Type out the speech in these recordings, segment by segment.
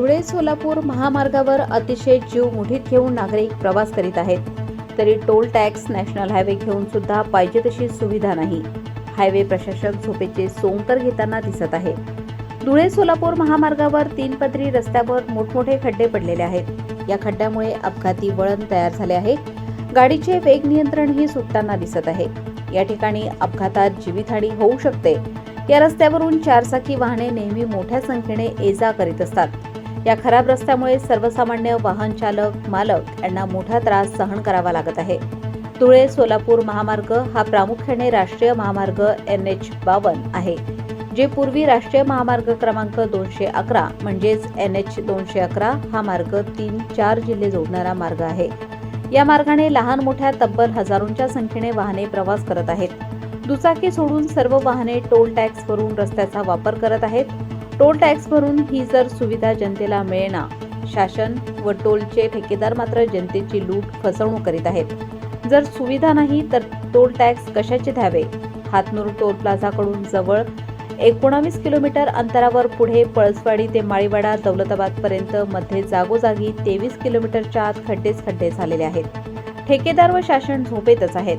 धुळे सोलापूर महामार्गावर अतिशय जीव मुठीत घेऊन नागरिक प्रवास करीत आहेत. तरी टोल टॅक्स नॅशनल हायवे घेऊन सुद्धा पाहिजे तशी सुविधा नाही. हायवे प्रशासक झोपेचे सोंगतर घेताना दिसत आहे. धुळे सोलापूर महामार्गावर तीन पदरी रस्त्यावर मोठमोठे खड्डे पडलेले आहेत. या खड्ड्यामुळे अपघाती वळण तयार झाले आहे. गाडीचे वेग नियंत्रणही सुटताना दिसत आहे. या ठिकाणी अपघातात जीवितहानी होऊ शकते. या रस्त्यावरून चारचाकी वाहने नेहमी मोठ्या संख्येने ये जा करीत असतात. या खराब रस्त्यामुळे सर्वसामान्य वाहन चालक मालक यांना मोठा त्रास सहन करावा लागत आहे. धुळे सोलापूर महामार्ग हा प्रामुख्याने राष्ट्रीय महामार्ग एन एच बावन आहे जे पूर्वी राष्ट्रीय महामार्ग क्रमांक दोनशे अकरा म्हणजेच एन एच दोनशे अकरा हा मार्ग तीन चार जिल्हे जोडणारा मार्ग आहे. या मार्गाने लहान मोठ्या तब्बल हजारोंच्या संख्येने वाहने प्रवास करत आहेत. दुचाकी सोडून सर्व वाहने टोल टॅक्स भरून रस्त्याचा वापर करत आहेत. टोल टॅक्स भरून ही जर सुविधा जनतेला मिळेना शासन व टोलचे ठेकेदार मात्र जनतेची लूट फसवणूक करीत आहेत. जर सुविधा नाही तर टोल टॅक्स कशाचे द्यावे? हातनूर टोल प्लाझाकडून जवळ एकोणावीस किलोमीटर अंतरावर पुढे पळसवाडी ते माळीवाडा दौलताबादपर्यंत मध्ये जागोजागी तेवीस किलोमीटरच्या आत खड्डेच खड्डे झालेले आहेत. ठेकेदार व शासन झोपेतच आहेत.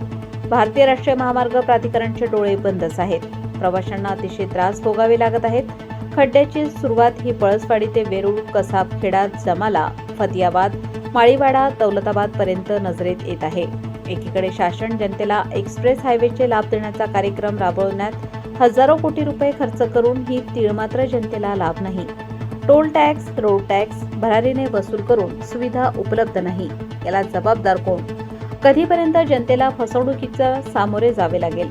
भारतीय राष्ट्रीय महामार्ग प्राधिकरणचे डोळे बंदच आहेत. प्रवाशांना अतिशय त्रास भोगावे लागत आहेत. खड्ड्याची सुरुवात ही पळसवाडी ते वेरूळ कसाबखेडा जमाला फतियाबाद माळीवाडा दौलताबाद पर्यंत नजरेत येत आहे. एकीकडे शासन जनतेला एक्सप्रेस हायवेचे लाभ देण्याचा कार्यक्रम राबवण्यात हजारो कोटी रुपये खर्च करून ही तीळमात्र जनतेला लाभ नाही. टोल टॅक्स रोड टॅक्स भरारीने वसूल करून सुविधा उपलब्ध नाही. याला जबाबदार कोण? कधीपर्यंत जनतेला फसवणुकीचं सामोरे जावे लागेल?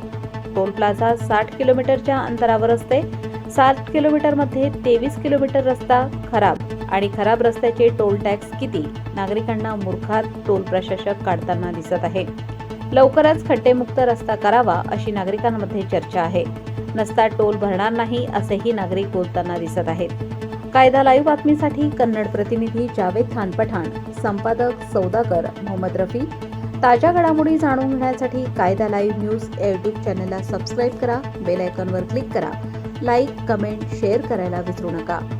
टोल प्लाझा साठ किलोमीटरच्या अंतरावर असते सात किलोमीटरमध्ये तेवीस किलोमीटर रस्ता खराब आणि खराब रस्त्याचे टोल टॅक्स किती? नागरिकांना मूर्खात टोल प्रशासक काढताना दिसत आहे. लवकरच खड्डेमुक्त रस्ता करावा अशी नागरिकांमध्ये चर्चा आहे. नसता टोल भरणार नाही असेही नागरिक बोलताना दिसत आहेत. कायदा लाईव्ह बातमीसाठी कन्नड प्रतिनिधी जावेद खान पठाण संपादक सौदागर मोहम्मद रफी. ताज्या घडामोडी जाणून घेण्यासाठी कायदा लाईव्ह न्यूज या यूट्यूब चॅनलला सबस्क्राईब करा बेल आयकॉनवर क्लिक करा. लाईक कमेंट शेअर करायला विसरू नका.